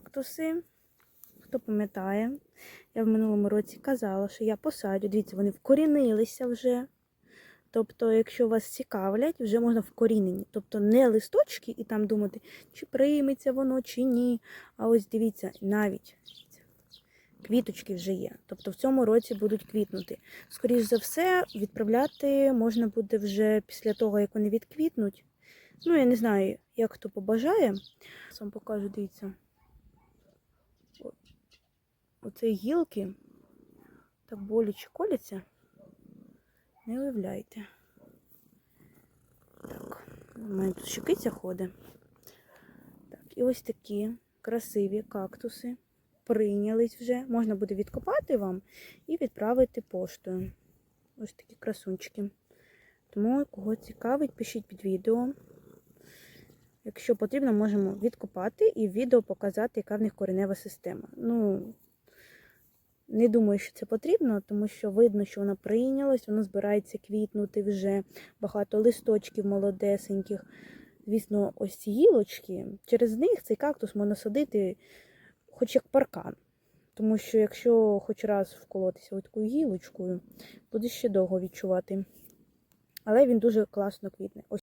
кактуси. Хто пам'ятає, я в минулому році казала, що я посадю. Дивіться, вони вкорінилися вже. Тобто, якщо вас цікавлять, вже можна вкорінені. Тобто не листочки і там думати, чи прийметься воно, чи ні. А ось дивіться, навіть квіточки вже є. Тобто в цьому році будуть квітнути. Скоріше за все, відправляти можна буде вже після того, як вони відквітнуть. Ну, я не знаю, як хто побажає. Вам покажу, дивіться. О- Оце гілки так боляче коляться. Не уявляйте. Так, у мене тут щекиця ходить. Так, і ось такі красиві кактуси прийнялись вже. Можна буде відкопати вам і відправити поштою. Ось такі красунчики. Тому, кого цікавить, пишіть під відео. Якщо потрібно, можемо відкопати і в відео показати, яка в них коренева система. Ну, не думаю, що це потрібно, тому що видно, що вона прийнялась, вона збирається квітнути вже багато листочків молодесеньких. Звісно, ось ці гілочки, через них цей кактус можна садити хоч як паркан. Тому що якщо хоч раз вколотися ось такою гілочкою, буде ще довго відчувати. Але він дуже класно квітне. Ось